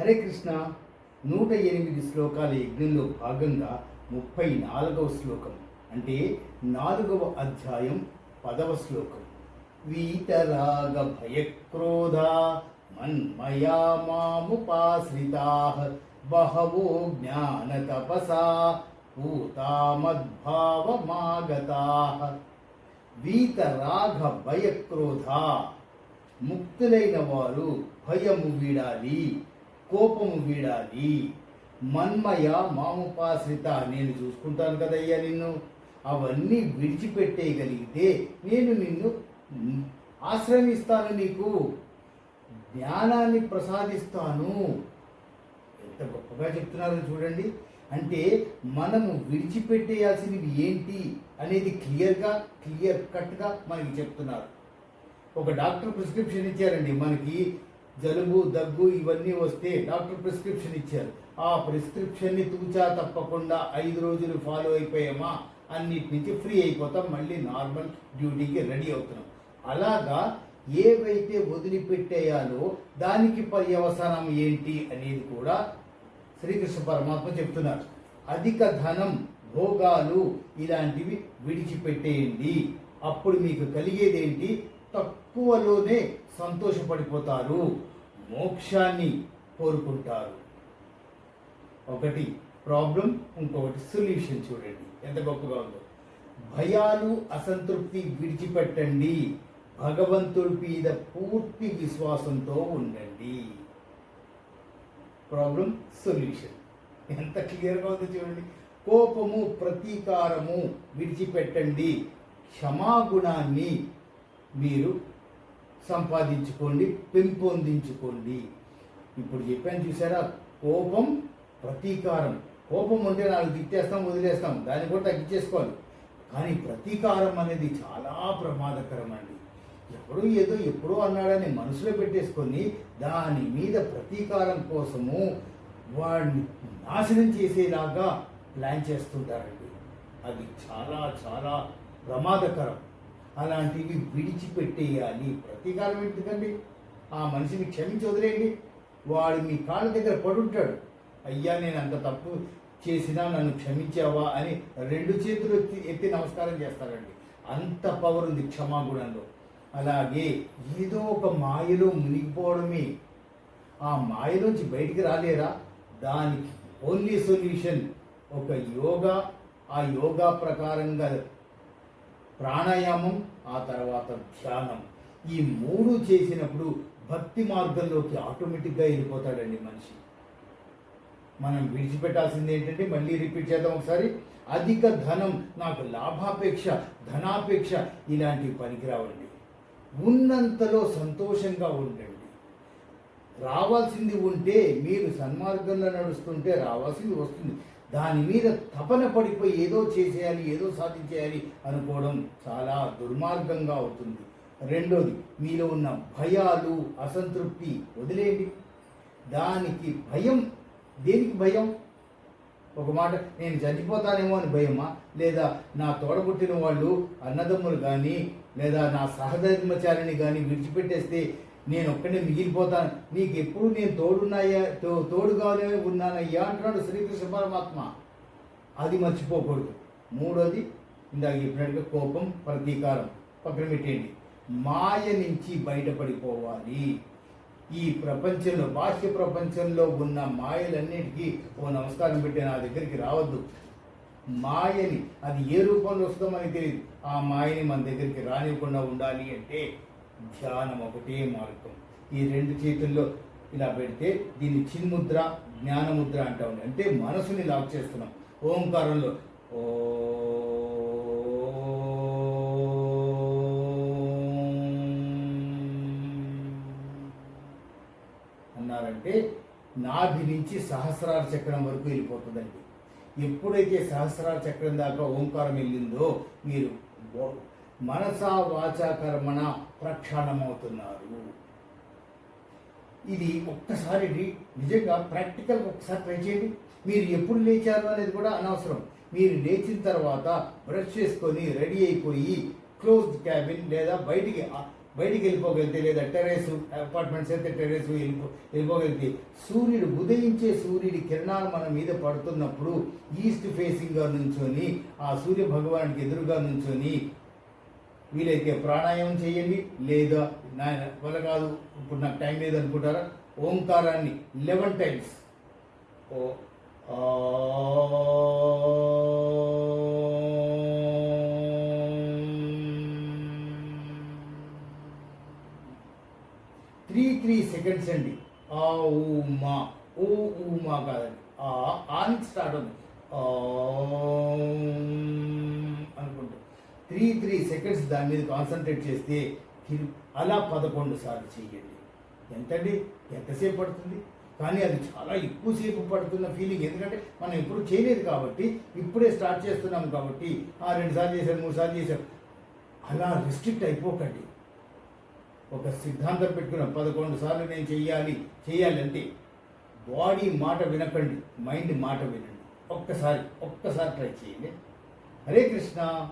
హరే కృష్ణ నూట ఎనిమిది శ్లోకాల యజ్ఞంలో భాగంగా ముప్పై నాలుగవ శ్లోకం అంటే నాలుగవ అధ్యాయం పదవ శ్లోకం. వీతరాగ భయక్రోధ మన్మయా మాముపాశ్రితా బహవో జ్ఞాన తపసా పూతామద్భావమాగతా వీతరాగ భయక్రోధ ముక్తులైన వారు భయము వీడాలి. కోపము వీడాలి. మన్మయ మాముపాశ్రిత నేను చూసుకుంటాను కదయ్యా నిన్ను. అవన్నీ విడిచిపెట్టేయగలిగితే నేను నిన్ను ఆశ్రమిస్తాను నీకు. జ్ఞానాన్ని ప్రసాదిస్తాను. ఎంత గొప్పగా చెప్తున్నారో చూడండి. అంటే మనము విడిచిపెట్టేయాల్సినవి ఏంటి అనేది క్లియర్గా క్లియర్ కట్గా మనకి చెప్తున్నారు. ఒక డాక్టర్ ప్రిస్క్రిప్షన్ ఇచ్చారండి. మనకి జలుబు దగ్గు ఇవన్నీ వస్తే డాక్టర్ ప్రిస్క్రిప్షన్ ఇచ్చారు. ఆ ప్రిస్క్రిప్షన్ని తూచా తప్పకుండా ఐదు రోజులు ఫాలో అయిపోయామా? అన్నిటి నుంచి ఫ్రీ అయిపోతాం మళ్ళీ నార్మల్ డ్యూటీకి రెడీ అవుతున్నాం. అలాగా ఏవైతే వదిలిపెట్టేయాలో దానికి పర్యవసానం ఏంటి అనేది కూడా శ్రీకృష్ణ పరమాత్మ చెప్తున్నారు. అధిక ధనం భోగాలు ఇలాంటివి విడిచిపెట్టేయండి. అప్పుడు మీకు కలిగేదేంటి? తక్కువలోనే సంతోషపడిపోతారు మోక్షాన్ని కోరుకుంటారు. ఒకటి ప్రాబ్లం ఇంకొకటి సొల్యూషన్ చూడండి. ఎంత గొప్పగా ఉందో. భయాలు అసంతృప్తి విడిచిపెట్టండి. భగవంతుడి మీద పూర్తి విశ్వాసంతో ఉండండి. Problem solution. ఎంత క్లియర్గా ఉందో చూడండి. కోపము ప్రతీకారము విడిచిపెట్టండి. క్షమాగుణాన్ని మీరు సంపాదించుకోండి పెంపొందించుకోండి ఇప్పుడు చెప్పాను చూసారా కోపం ప్రతీకారం. కోపం ఉంటే నాలుగు తిట్టేస్తాం వదిలేస్తాం దాన్ని కూడా తగ్గించేసుకోవాలి. కానీ ప్రతీకారం అనేది చాలా ప్రమాదకరం అండి ఎవడో ఏదో ఎప్పుడో అన్నాడని మనసులో పెట్టేసుకొని దాని మీద ప్రతీకారం కోసము వాడిని నాశనం చేసేలాగా ప్లాన్ చేస్తుంటారండి. అది చాలా చాలా ప్రమాదకరం. అలాంటివి విడిచిపెట్టేయాలి. ప్రతీకారం ఎందుకండి ఆ మనిషిని క్షమించి వదిలేయండి. వాడు మీ కాళ్ళ దగ్గర పడుంటాడు. అయ్యా నేను అంత తప్పు చేసినా నన్ను క్షమించావా అని రెండు చేతులు ఎత్తి ఎత్తి నమస్కారం చేస్తారండి. అంత పవర్ ఉంది క్షమాగుణంలో. అలాగే ఏదో ఒక మాయలో మునిగిపోవడమే. ఆ మాయలోంచి బయటికి రాలేరా? దానికి ఓన్లీ సొల్యూషన్ ఒక యోగా. ఆ యోగా ప్రకారంగా ప్రాణాయామం ఆ తర్వాత ధ్యానం. ఈ మూడు చేసినప్పుడు భక్తి మార్గంలోకి ఆటోమేటిక్గా వెళ్ళిపోతాడండి మనిషి. మనం విడిచిపెట్టాల్సింది ఏంటంటే మళ్ళీ రిపీట్ చేద్దాం ఒకసారి. అధిక ధనం నాకు లాభాపేక్ష ధనాపేక్ష ఇలాంటివి పనికిరావండి. ఉన్నంతలో సంతోషంగా ఉండండి. రావాల్సింది ఉంటే మీరు సన్మార్గంలో నడుస్తుంటే రావాల్సింది వస్తుంది. దాని మీద తపన పడిపోయి ఏదో చేసేయాలి ఏదో సాధించేయాలి అనుకోవడం చాలా దుర్మార్గంగా అవుతుంది. రెండోది మీలో ఉన్న భయాలు అసంతృప్తి వదిలేయండి. దానికి భయం దేనికి భయం? ఒక మాట నేను చనిపోతానేమో అని భయమా? లేదా నా తోడబుట్టిన వాళ్ళు అన్నదమ్ములు కానీ లేదా నా సహధర్మచారిని కానీ విడిచిపెట్టేస్తే నేను ఒక్కడే మిగిలిపోతాను నీకు ఎప్పుడు నేను తోడున్నాయా? తో తోడుగానే ఉన్నానయ్యా అంటున్నాడు శ్రీకృష్ణ పరమాత్మ. అది మర్చిపోకూడదు. మూడోది ఇందాక చెప్పినట్టుగా కోపం ప్రతీకారం. పక్కన పెట్టేయండి. మాయ నుంచి బయటపడిపోవాలి. ఈ ప్రపంచంలో బాహ్య ప్రపంచంలో ఉన్న మాయలన్నిటికీ ఓ నమస్కారం పెట్టి నా దగ్గరికి రావద్దు. మాయని అది ఏ రూపంలో వస్తుందో మనకి తెలియదు ఆ మాయని మన దగ్గరికి రానివ్వకుండా ఉండాలి అంటే ధ్యానం ఒకటే మార్గం. ఈ రెండు చేతుల్లో ఇలా పెడితే దీన్ని చిన్ముద్ర జ్ఞానముద్ర అంటాం అంటే మనసుని లాక్ చేస్తున్నాం. ఓంకారంలో ఓ అన్నారంటే నాభి నుంచి సహస్రార చక్రం వరకు వెళ్ళిపోతుందండి. ఎప్పుడైతే సహస్రార చక్రం దాకా ఓంకారం వెళ్ళిందో మీరు మనసా వాచా కర్మణ ప్రక్షాళమవుతున్నారు ఇది ఒక్కసారి నిజంగా ప్రాక్టికల్ ఒకసారి ట్రై చేయండి. మీరు ఎప్పుడు లేచారు అనేది కూడా అనవసరం. మీరు లేచిన తర్వాత బ్రష్ చేసుకొని రెడీ అయిపోయి క్లోజ్ క్యాబిన్ లేదా బయటికి బయటికి వెళ్ళిపోగలిగితే లేదా టెర్రస్ అపార్ట్మెంట్స్ అయితే టెర్రస్ వెళ్ళిపో వెళ్ళిపోగలిగితే సూర్యుడు ఉదయించే సూర్యుడి కిరణాలు మన మీద పడుతున్నప్పుడు ఈస్ట్ ఫేసింగ్గా నుంచొని ఆ సూర్య భగవానికి ఎదురుగా నుంచొని వీలైతే ప్రాణాయామం చేయండి లేదా నా వల్ల కాదు. ఇప్పుడు నాకు టైం లేదు అనుకుంటారా ఓంకారాన్ని లెవెన్ టైమ్స్. ఓ త్రీ త్రీ సెకండ్స్ అండి. ఆ ఊ మా. ఓ ఊ మా కాదండి. ఆ ఆన్ స్టార్ట్ ఉంది ఆ త్రీ త్రీ సెకండ్స్ దాని మీద కాన్సన్ట్రేట్ చేస్తే అలా పదకొండు సార్లు చేయండి. ఎంతండి? ఎంతసేపు పడుతుంది? కానీ అది చాలా ఎక్కువసేపు పడుతున్న ఫీలింగ్ ఎందుకంటే మనం ఎప్పుడు చేయలేదు కాబట్టి ఇప్పుడే స్టార్ట్ చేస్తున్నాం కాబట్టి ఆ రెండు సార్లు చేశారు మూడు సార్లు చేశారు. అలా రిస్ట్రిక్ట్ అయిపోకండి. ఒక సిద్ధాంతం పెట్టుకున్నాం పదకొండు సార్లు నేను చేయాలి చేయాలంటే బాడీ మాట వినకండి మైండ్ మాట వినండి. ఒక్కసారి ఒక్కసారి ట్రై చేయండి. హరే కృష్ణ.